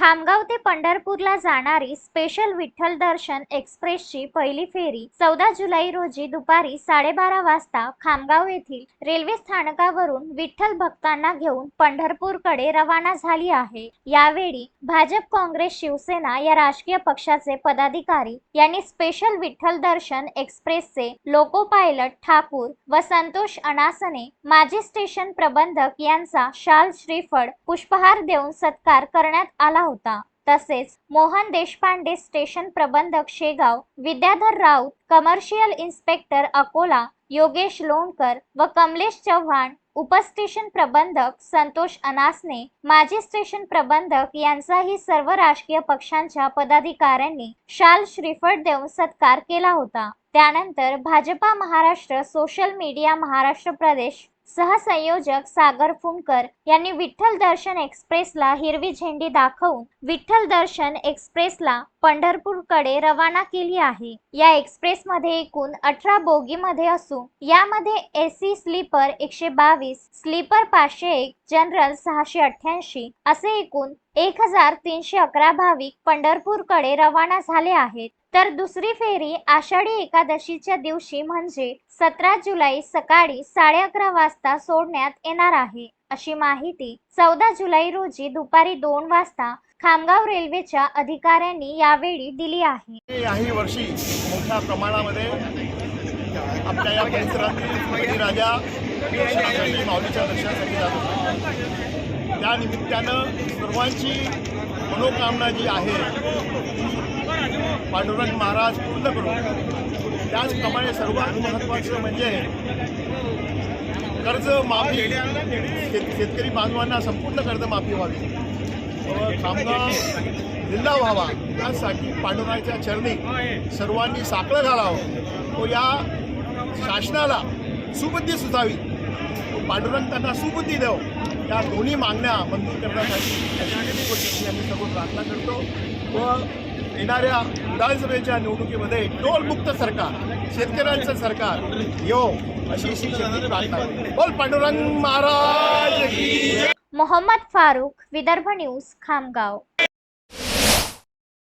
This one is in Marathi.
खामगाव ते पंढरपूरला जाणारी स्पेशल विठ्ठल दर्शन एक्सप्रेसची पहिली फेरी चौदा जुलै रोजी दुपारी साडेबारा वाजता खामगाव येथील रेल्वे स्थानकावरून विठ्ठल भक्तांना घेऊन पंढरपूरकडे रवाना झाली आहे. यावेळी भाजप काँग्रेस शिवसेना या राजकीय पक्षाचे पदाधिकारी यांनी स्पेशल विठ्ठल दर्शन एक्सप्रेसचे लोको पायलट ठाकूर व संतोष अनासने माजी स्टेशन प्रबंधक यांचा शाल श्रीफळ पुष्पहार देऊन सत्कार करण्यात आला होता. तसेच मोहन देशपांडे स्टेशन प्रबंधक शेगाव विद्याधर राऊत कमर्शियल इन्स्पेक्टर अकोला योगेश लोणकर व कमलेश चव्हाण उपस्टेशन प्रबंधक संतोष अनासने माजी स्टेशन प्रबंधक यांचाही सर्व राजकीय पक्षांच्या पदाधिकाऱ्यांनी शाल श्रीफळ देऊन सत्कार केला होता. त्यानंतर भाजपा महाराष्ट्र सोशल मीडिया महाराष्ट्र प्रदेश सहसंयोजक सागर फुंकर यांनी विठ्ठल दर्शन एक्सप्रेसला हिरवी झेंडी दाखवून विठ्ठल दर्शन एक्सप्रेसला पंढरपूरकडे रवाना केली आहे. या एक्सप्रेसमध्ये एकूण अठरा बोगीमध्ये असून यामध्ये एसी स्लीपर एकशे बावीस स्लीपर पाचशे एक जनरल सहाशे अठ्ठ्याऐंशी असे एकूण एक हजार तीनशे अकरा भाविक पंढरपूरकडे रवाना झाले आहेत. तर दुसरी फेरी आषाढी एकादशीच्या दिवशी म्हणजे सतरा जुलै सकाळी साडे अकरा वाजता सोडण्यात येणार आहे. अशी माहिती चौदा जुलै रोजी दुपारी दोन वाजता खामगाव रेल्वेच्या अधिकाऱ्यांनी यावेळी दिली आहे. याही वर्षी मोठ्या प्रमाणामध्ये आपल्या या परिसरातील राजा माऊलीच्या दर्शनासाठी जात त्या निमित्तानं सर्वांची मनोकामना जी आहे पांडुरंग महाराज पूर्ण करू त्याचप्रमाणे सर्वात महत्त्वाचं म्हणजे कर्ज माफी शेत शेतकरी बांधवांना संपूर्ण कर्जमाफी व्हावी. व कामगार जिल्हा व्हावा. यासाठी पांडुरंगाच्या चरणी सर्वांनी साखळं घालावं. व या शासनाला सुबुद्धी सुचावी. पांडुरंग त्यांना सुबुद्धी देव. या दोन्ही मागण्या मंजूर करण्यासाठी आम्ही सर्व प्रार्थना करतो. व येणाऱ्या विधानसभेच्या निवडणुकीमध्ये टोलमुक्त सरकार शेतकऱ्यांचं सरकार. यो अशी शिक्षण बोल पांडुरंग महाराज मोहम्मद फारुख विदर्भ न्यूज खामगाव.